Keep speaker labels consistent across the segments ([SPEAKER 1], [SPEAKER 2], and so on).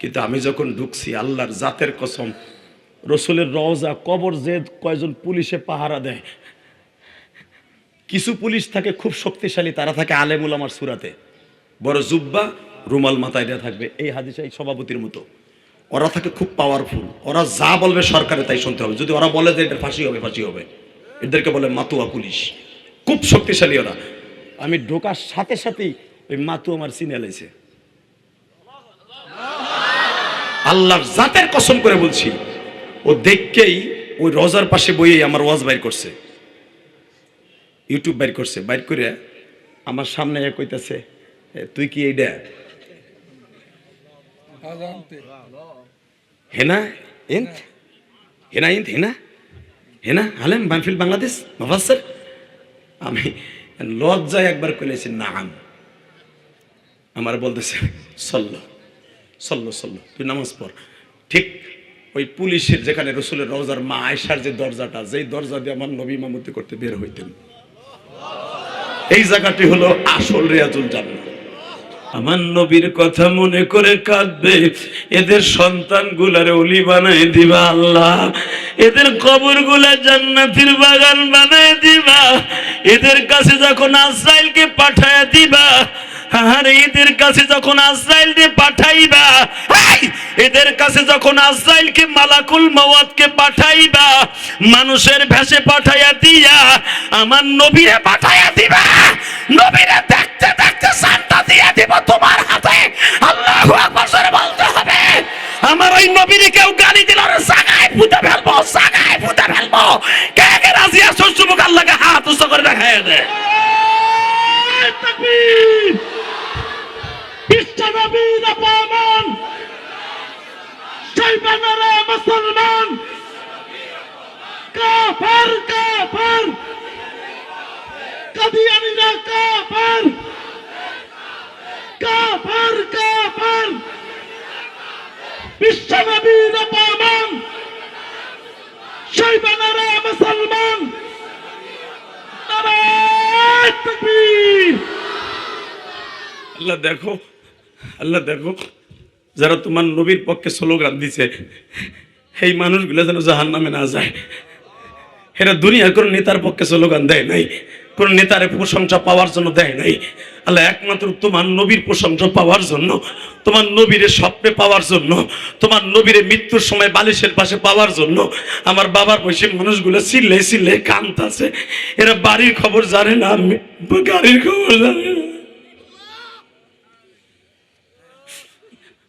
[SPEAKER 1] কিন্তু আমি যখন ঢুকছি, আল্লাহর জাতের কসম, রসুলের রওজা, কবর যে কয়জন পুলিশে পাহারা দেয়। কিছু পুলিশ থাকে খুব শক্তিশালী, তারা থাকে আলেমুল আমার সুরাতে। বড় জুব্বা, রুমাল মাথায় দেওয়া থাকবে। এই হাদিসা, এই সভাপতির মতো। ওরা থাকে খুব পাওয়ারফুল ওরা যা বলবে সরকারে তাই শুনতে হবে। যদি ওরা বলে যে এটা ফাঁসি হবে ফাঁসি হবে, এদেরকে বলে মাতুয়া পুলিশ। খুব শক্তিশালী ওরা। আমি ঢোকার সাথে সাথেই ওই মাতু আমার চিনে লেছে আল্লাহর জাতের কসম করে বলছি, ও দেখকেই ওই রোজার পাশে বইয়ে আমার ওয়াজ বাইর করছে। ইউটিউব বাইর করছে, বাইর করে আমার সামনে কইতাছে তুই কি এইটা হেনা ইন্ত? হেনা ইন্ত? হেনা? হেনা? হালেম বানফিল বাংলাদেশ? মাফাসের আমি লজ্জায় একবার কইলেছি নাম আমার বলতেছে, সল্ল। সল্ল সল্ল তুই নামাজ পড়। ঠিক ওই পুলিশের যেখানে রসুলের রওজার মা আয়সার যে দরজাটা, যেই দরজা দিয়ে আমার নবী মামতি করতে বের হইতেন। এই জায়গাটি হলো আসল রেয়াজুল জান্নাত। আমার নবীর কথা মনে করে কাঁদবে, এদের সন্তান গুলারে অলি বানায় দিবা আল্লাহ, এদের কবরগুলা জান্নাতির বাগান বানায় দিবা, এদের কাছে যখন আজরাইলকে পাঠায় দিবা আর এদের কাছে যখন আজরাইলকে পাঠাইবা এই, এদের কাছে যখন আজরাইলকে মালাকুল মাওয়াতকে পাঠাইবা মানুষের ভেসে পাঠাইয়া দিয়া আমার নবীরে পাঠাইয়া দিবা নবীরে দেখতে দেখতে শান্তা দিয়ে দিব তোমার হাতে। আল্লাহু আকবার বলতে হবে। আমার ওই নবীরে কেউ গালি দিল আর জাগায় ফুটে ফেলব জাগায় ফুটে ফেলব। কে কে রাজি আছো যুবক আল্লাহকে হাত উঁচু করে দেখায় দে। বানারে মুসলমান। কাফের কাফের। কাদিয়ানিরা কাফের। কাফের কাফের। বিশ্বনবীর অপমান সেই বানারে মুসলমান। নারায়ণ তাকবীর। আল্লাহ দেখো আল্লাহ দেখো। যারা তোমার নবীর পক্ষে স্লোগান দিছে এই মানুষগুলো যেন জাহান নামে না যায়। এরা দুনিয়ার কোনো নেতার পক্ষে স্লোগান দেয় নাই, কোন নেতার প্রশংসা পাওয়ার জন্য দেয় নাই। আল্লাহ একমাত্র তোমার নবীর প্রশংসা পাওয়ার জন্য, তোমার নবীরে স্বপ্নে পাওয়ার জন্য, তোমার নবীরে মৃত্যুর সময় বালিশের পাশে পাওয়ার জন্য, আমার বাবার বয়সী মানুষগুলো চিল্লে চিল্লে কান্তাছে এরা বাড়ির খবর জানে না গাড়ির খবর জানে না।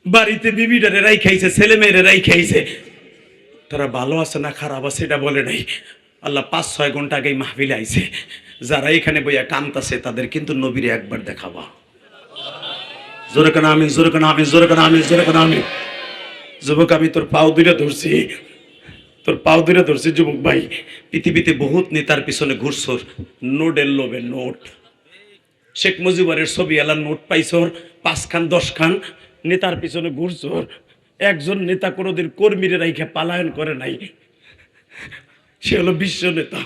[SPEAKER 1] বাড়িতে বিবিটারে রাই খাইছে ছেলে মেয়েরে রাই খাইছে তারা ভালো আছে না খারাপ আছে এটা বলে নাই। আল্লাহ পাঁচ, ছয় ঘণ্টা আগেই মাহফিলে আইছে। যারা এখানে বইয়া কামতাছে তাদের কিন্তু নবীরে একবার দেখাবা। জোরে কেন আমি, জোরে কেন আমি, জোরে কেন আমি, জোরে আমি? যুবক, আমি তোর পাও দূরে ধরছি। তোর পাও দূরে ধরছি, যুবক ভাই। পৃথিবীতে বহুত নেতার পিছনে ঘুরছর। নোটের লোভে নোট। শেখ মুজিবরের ছবি এলার নোট পাইছর, পাঁচখান, দশখান। নেতার পিছনে ঘুরছর। একজন নেতা কোনোদিন কর্মীরে রাইখে পালায়ন করে নাই। সে হলো বিশ্ব নেতা।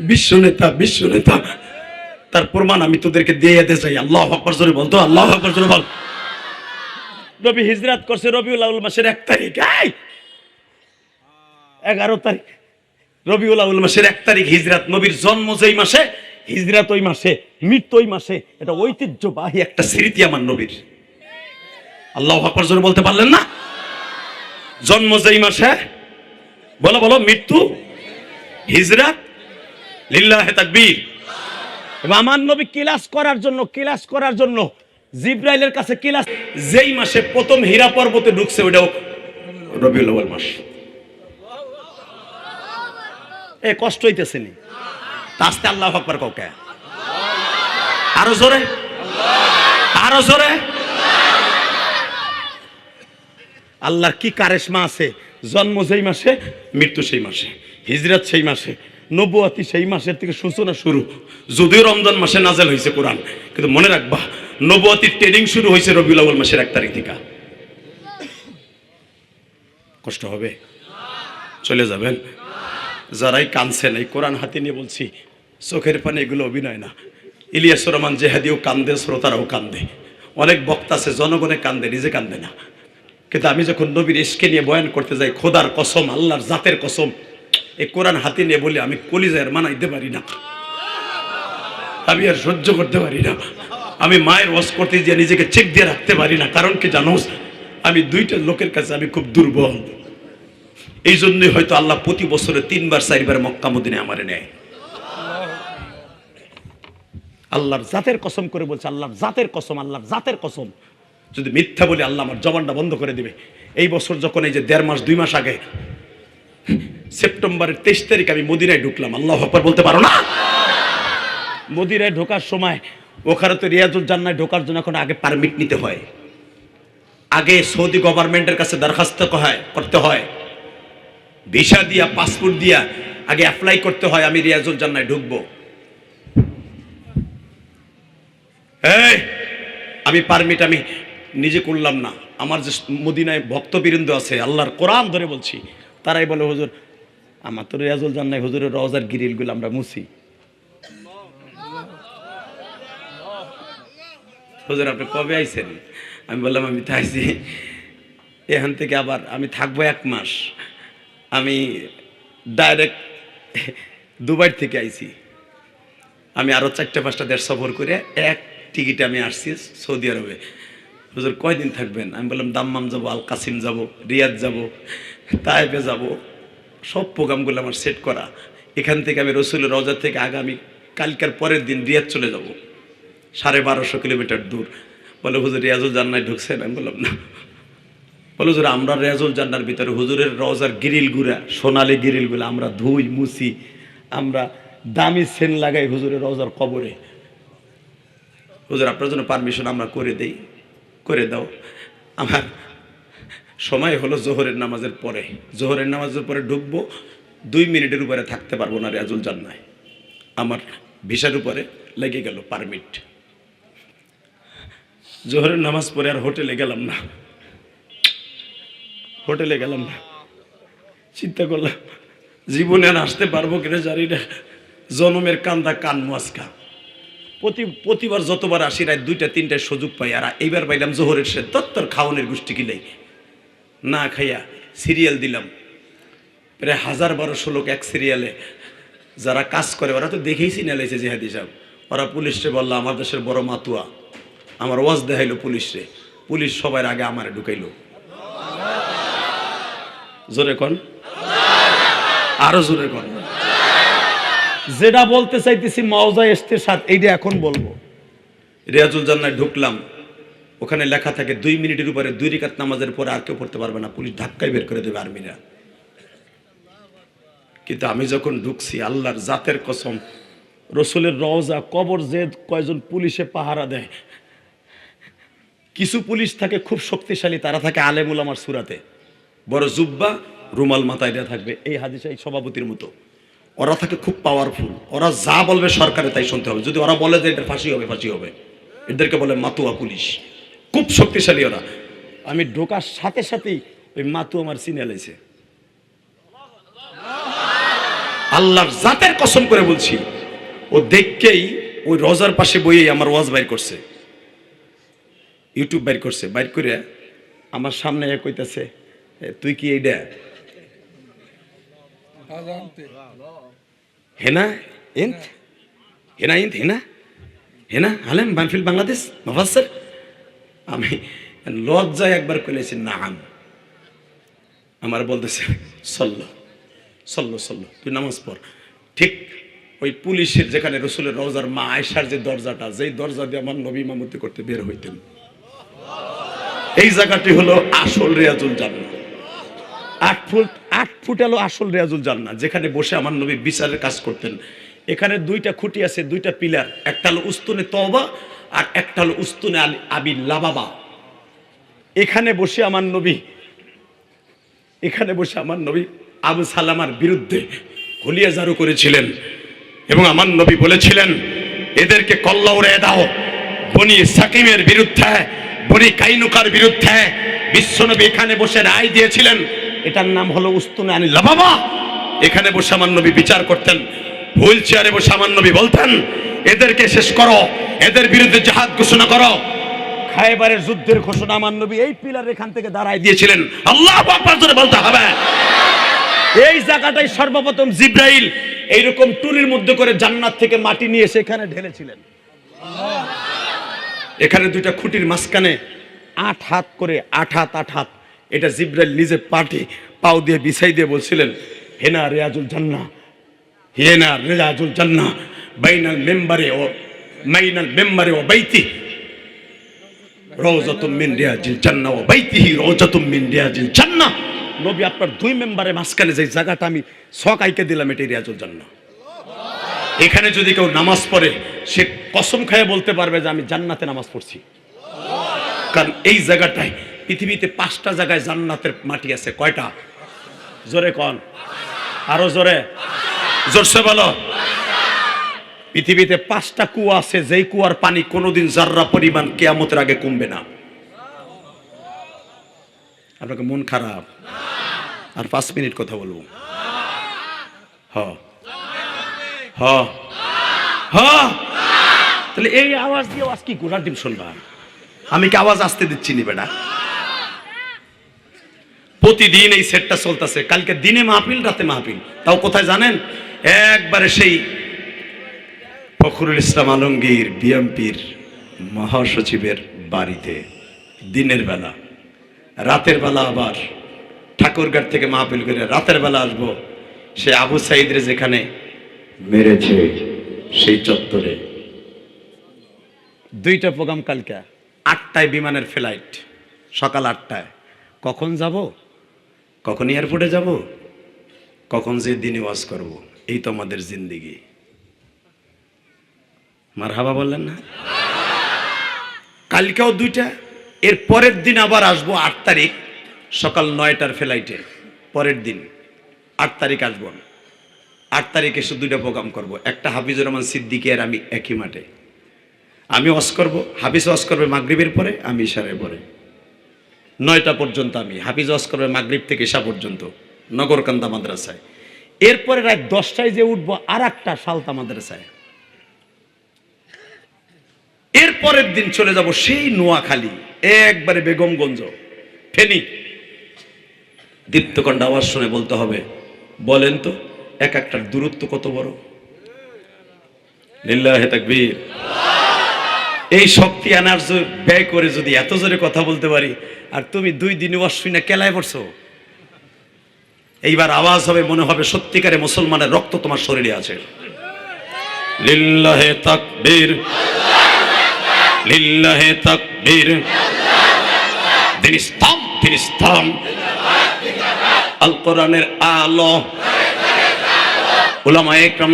[SPEAKER 1] বিশ্ব নেতা বিশ্ব নেতা। তার প্রমাণ আমি তোদেরকে দিয়ে যেতে চাই। আল্লাহ আকবর বলতো আল্লাহ আকবর বল। রবি হিজরাত করছে রবিউল আউল মাসের এক তারিখ! এগারো তারিখ। রবিউল আউল মাসের এক তারিখ হিজরাত, নবীর জন্ম যেই মাসে হিজরাত ওই মাসে মৃত্যু ওই মাসে, এটা ঐতিহ্যবাহী একটা স্মৃতি আমার নবীর। আল্লাহ আকবর জোরে বলতে পারলেন না? জন্ম যেই মাসে, বলো বলো, মৃত্যু হিজরাত আমার নবী কিলাস করার জন্য, কিলাস করার জন্য জিব্রাইলের কাছে কিলাস যেই মাসে প্রথম হীরা পর্বতে ঢুকছে ওটাও রবিউল মাস। এ কষ্ট হইতেছে নি। আস্তে আল্লাহ আকবার কাউকে আরও জোরে। আরও জোরে। আল্লাহর কি কারেশমা আছে? জন্ম যেই মাসে, মৃত্যু সেই মাসে। হিজরত সেই মাসে। নবুয়াতি সেই মাসের থেকে সূচনা শুরু। যদিও রমজান মাসে নাজেল হয়েছে কোরআন, কিন্তু মনে রাখবা, নবুয়াতির ট্রেনিং শুরু হয়েছে রবিউল আউয়াল মাসের এক তারিখ থেকে। কষ্ট হবে? চলে যাবেন? যারাই কানছেন এই কোরআন হাতে নিয়ে বলছি চোখের পানে এগুলো অভিনয় না। ইলিয়াস রহমান জেহাদিও কান্দে, শ্রোতারাও কান্দে। অনেক বক্তা আছে, জনগণে কান্দে, নিজে কান্দে না। কিন্তু আমি যখন নবীর ইস্কে নিয়ে বয়ান করতে যাই, খোদার কসম, আল্লাহর জাতের কসম, এই কোরআন হাতে নিয়ে বলি, আমি কলিজায়ের মানাইতে পারি না। আমি আর সহ্য করতে পারি না। আমি মায়ের ওয়াশ করতে গিয়ে নিজেকে চেক দিয়ে রাখতে পারি না। কারণ কি জানোস আমি দুইটা লোকের কাছে আমি খুব দুর্বল। এই জন্যই হয়তো আল্লাহ প্রতি বছরে তিনবার, চারবার মক্কা মদিনে আমারে নেয়। আল্লাহর জাতের কসম করে বলছে, আল্লাহর জাতের কসম, আল্লাহর জাতের কসম। যদি মিথ্যা বলে, আল্লাহ আমার জবানটা বন্ধ করে দিবে। এই বছর যখন এই যে দেড় মাস, দুই মাস আগে, সেপ্টেম্বরের তেইশ তারিখ আমি মদিনায় ঢুকলাম, আল্লাহ হকবার বলতে পারো না? মদিনায় ঢোকার সময়, ওখানে তো রিয়াজুল জান্নায় ঢোকার জন্য এখন আগে পারমিট নিতে হয়। আগে সৌদি গভর্নমেন্টের কাছে দরখাস্ত হয় করতে হয়। ভিসা দিয়া পাসপোর্ট দিয়া আগে অ্যাপ্লাই করতে হয়, আমি রিয়াজুল জান্নায় ঢুকবো। এই, আমি পারমিট আমি নিজে করলাম না। আমার যে মদিনায় ভক্তবৃন্দ আছে, আল্লাহর কোরআন ধরে বলছি, তারাই বলে, হুজুর, আমার তো রিয়াজুল জান্নাই হুজুরের রওজার গিরিলগুলো আমরা মুছি। হুজুর, আপনি কবে আইছেন? আমি বললাম, আমি তো এখান থেকে আবার, আমি থাকব এক মাস। আমি ডাইরেক্ট দুবাই থেকে আইছি। আমি আরও চারটে পাঁচটা দেশ সফর করে এক টিকিটে আমি আসছি সৌদি আরবে। হুজুর, কয়দিন থাকবেন? আমি বললাম, দাম্মাম যাব, আল কাসিম যাব, রিয়াদ যাব তাইবে যাব। সব প্রোগ্রামগুলো আমার সেট করা। এখান থেকে আমি রসুলের রজা থেকে আগামী, কালকের পরের দিন রিয়াদ চলে যাব। সাড়ে বারোশো কিলোমিটার দূর। বলে, হুজুর, রিয়াজুল জান্নায় ঢুকছেন? আমি বললাম, না। বলে, হুজুর, আমরা রিয়াজুল জান্নার ভিতরে, হুজুরের রজার গিরিল গুড়া, সোনালি গিরিলগুলো আমরা ধুই, মুছি, আমরা দামি সেন লাগাই হুজুরের রজার কবরে। হুজুর, আপনার জন্য পারমিশন আমরা করে দেই, করে দাও। আমার সময় হলো জোহরের নামাজের পরে। জোহরের নামাজের পরে ঢুকবো, দুই মিনিটের উপরে থাকতে পারব না রেয়াজুল জান্নায়। আমার ভিসার উপরে লেগে গেল পারমিট জোহরের নামাজ পরে আর হোটেলে গেলাম না। হোটেলে গেলাম না। চিন্তা করলাম, জীবনে আর আসতে পারব কিনা জানি না। জনমের কান্দা কান মুয়াজকা প্রতি প্রতিবার যতবার আসি রাত দুইটা, তিনটায় সুযোগ পাই, আর এইবার পাইলাম জোহরের সে তত্তর খাওয়ানোর গোষ্ঠী কিলাই না খাইয়া সিরিয়াল দিলাম। প্রায় হাজার বারোশো লোক এক সিরিয়ালে যারা কাজ করে, ওরা তো দেখেই সিনালাইছে জেহাদি সাহেব। ওরা পুলিশে বলল, আমার দেশের বড় মাতুয়া, আমার ওয়াজ দেখাইলো পুলিশে পুলিশ সবার আগে আমারে ঢুকাইলো। জোরে কন? আরও জোরে কন। যেটা বলতে চাইতেছি মওজা সাথ এইটা এখন বলব। রিয়াজুল জান্নায় ঢুকলাম। ওখানে লেখা থাকে, দুই মিনিটের উপরে দুই রিকাত নামাজের পরে আর কেউ পড়তে পারবে না। পুলিশ ধাক্কায় বের করে দেবে আর্মিরা। কিন্তু আমি যখন ঢুকছি, আল্লাহর জাতের কসম, রসুলের রওজা, কবর যে কয়জন পুলিশে পাহারা দেয়। কিছু পুলিশ থাকে খুব শক্তিশালী, তারা থাকে আলেমুল আমার সুরাতে। বড় জুব্বা, রুমাল মাথায় দেওয়া থাকবে। এই হাদিসা এই সভাপতির মতো। ওরা থাকে খুব পাওয়ারফুল ওরা যা বলবে সরকারে তাই শুনতে হবে। যদি ওরা বলে যে এটা ফাঁসি হবে ফাঁসি হবে, এদেরকে বলে মাতুয়া পুলিশ। খুব শক্তিশালী ওরা। আমি ঢোকার সাথে সাথেই ওই মাতু আমার চিনে লাইছে। আল্লাহর জাতের কসম করে বলছি, ও দেখকেই ওই রজার পাশে বইয়েই আমার ওয়াজ বাইর করছে। ইউটিউব বাইর করছে। বাইর করে আমার সামনে কইতাছে তুই কি এইটা হেনা এন্ট হেনা এন্ট হেনা হেনা আলেম বানফিল বাংলাদেশ মাফাসের আমি লজ্জায় একবার কইলেছি নাম আমার বলতেছে, সল্ল সল্ল সল্ল, তুই নামাজ পড়। ঠিক ওই পুলিশের যেখানে রসুলের রওজার মা আয়সার যে দরজাটা, যেই দরজা দিয়ে আমার নবী মামতি করতে বের হইতেন। এই জায়গাটি হলো আসল রেয়াজুল জান্নাত। আট ফুট আট ফুট এলো আসল রেয়াজুল জান্নাত, যেখানে বসে আমার নবী বিচারের কাজ করতেন। এখানে দুইটা খুঁটি আছে, দুইটা পিলার, একটা হলো উস্তুনে তওবা আর একটা হলো উস্তুনে আলী আবি লাবাবা। এখানে বসে আমার নবী, এখানে বসে আমার নবী আবু সালামার বিরুদ্ধে হলিয়া জারু করেছিলেন এবং আমার নবী বলেছিলেন, এদেরকে কল্লা উড়ে দাও। বনি সাকিমের বিরুদ্ধে, বনি কাইনুকার বিরুদ্ধে। বিশ্বনবী এখানে বসে রায় দিয়েছিলেন এটার নাম হলো উস্তুনে আনিল বাবা। এখানে বসে আমার নবী বিচার করতেন হুইল চেয়ারে বসে আমার নবী বলতেন, এদেরকে শেষ করো, এদের বিরুদ্ধে জাহাদ ঘোষণা করো। খাইবারের যুদ্ধের ঘোষণা আমার নবী এই পিলার এখান থেকে দাঁড়ায় দিয়েছিলেন। আল্লাহ আকবার জোরে বলতে হবে। এই জায়গাটাই সর্বপ্রথম জিব্রাইল এইরকম টুলির মধ্যে করে জান্নাত থেকে মাটি নিয়ে সেখানে ঢেলেছিলেন। এখানে দুইটা খুঁটির মাঝখানে আট হাত করে আট হাত আট হাত এটা জিব্রাইল নিজে পাটি পাও দিয়ে বিছাই দিয়ে বলছিলেন হেনা রেয়াজুল জান্না হেনা রেয়াজুল জান্না বাইনাল মেম্বারে ও মাইনাল মেম্বারে ও বাইতি, রওজাতুম মিন রিয়াজিল জান্নাহ ওয়া বাইতিহি, রওজাতুম মিন রিয়াজিল জান্নাহ। নবী আপনার দুই মেম্বারের মাঝখানে যে জায়গাটা আমি ছক আইকে দিলাম, এটাই রিয়াজুল জান্নাহ। এখানে যদি কেউ নামাজ পড়ে, সে কসম খায় বলতে পারবে যে আমি জান্নাতে নামাজ পড়ছি। কারণ এই জায়গাটায় পৃথিবীতে পাঁচটা জায়গায় জান্নাতের মাটি আছে, কয়টা? জোরে কন। আরও জোরে। জোরসে বলো। পৃথিবীতে পাঁচটা কুয়া আছে, যেই কুয়ার পানি কোনোদিন জাররা পরিমাণ কেয়ামতের আগে কমবে না। আপনাকে মন খারাপ। আর পাঁচ মিনিট কথা বলব। হ। হ। হ। তাহলে এই আওয়াজ দিয়ে আওয়াজ কি? গোড়ার ডিম শুনবা। আমি কি আওয়াজ আসতে দিচ্ছি নি বেটা? প্রতিদিন এই সেটটা চলতেছে। কালকে দিনে মাহফিল, রাতে মাহফিল। তাও কোথায় জানেন? একবারে সেই ফখরুল ইসলাম আলমগীর, বিএমপির মহাসচিবের বাড়িতে, দিনের বেলা। রাতের বেলা আবার ঠাকুরগার থেকে মাহফিল করে রাতের বেলা আসব। সে আবু সাইদরে যেখানে মেরেছে, সেই চত্বরে। দুইটা প্রোগ্রাম কালকে। আটটায় বিমানের ফ্লাইট সকাল আটটায়। কখন যাব? কখন এয়ারপোর্টে যাব? কখন যে দিনে ওয়াজ করব? এই তো আমাদের জিন্দিগি। মার হাবা বললেন না? কালকেও দুইটা, এর পরের দিন আবার আসব আট তারিখ, সকাল নয়টার ফ্লাইটে পরের দিন, আট তারিখ আসব। আট তারিখে শুধু দুইটা প্রোগ্রাম করব। একটা হাফিজুর রহমান সিদ্দিকি আর আমি একই মাঠে। আমি ওয়াজ করব, হাফিজ ওয়াজ করবে মাগরিবের পরে, আমি ইশারের পরে। নয়টা পর্যন্ত আমি, হাফিজ ওয়াজ মাগরিব থেকে ঈশা পর্যন্ত, নগরকান্দা মাদ্রাসায়। এরপরে রাত দশটায় যে উঠবো আর একটা সালতা মাদ্রাসায়। এর পরের দিন চলে যাব সেই নোয়াখালী, একবারে বেগমগঞ্জ, ফেনি। দীপ্তকণ্ড আওয়াজ শুনে বলতে হবে, বলেন তো, এক একটার দূরত্ব কত বড়? লিল্লাহে তাকবীর। এই শক্তি আনার ব্যয় করে যদি এত জোরে কথা বলতে পারি, আর তুমি দুই দিন শুনে কেলায় পড়ছো? এইবার আওয়াজ হবে, মনে হবে সত্যিকারে মুসলমানের রক্ত তোমার শরীরে আছে।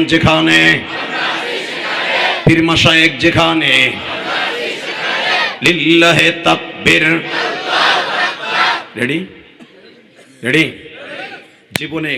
[SPEAKER 1] যেখানে, পীর মাশায়েক যেখানে। লিল্লাহে তাকবীর রেডি রেডি জীবনে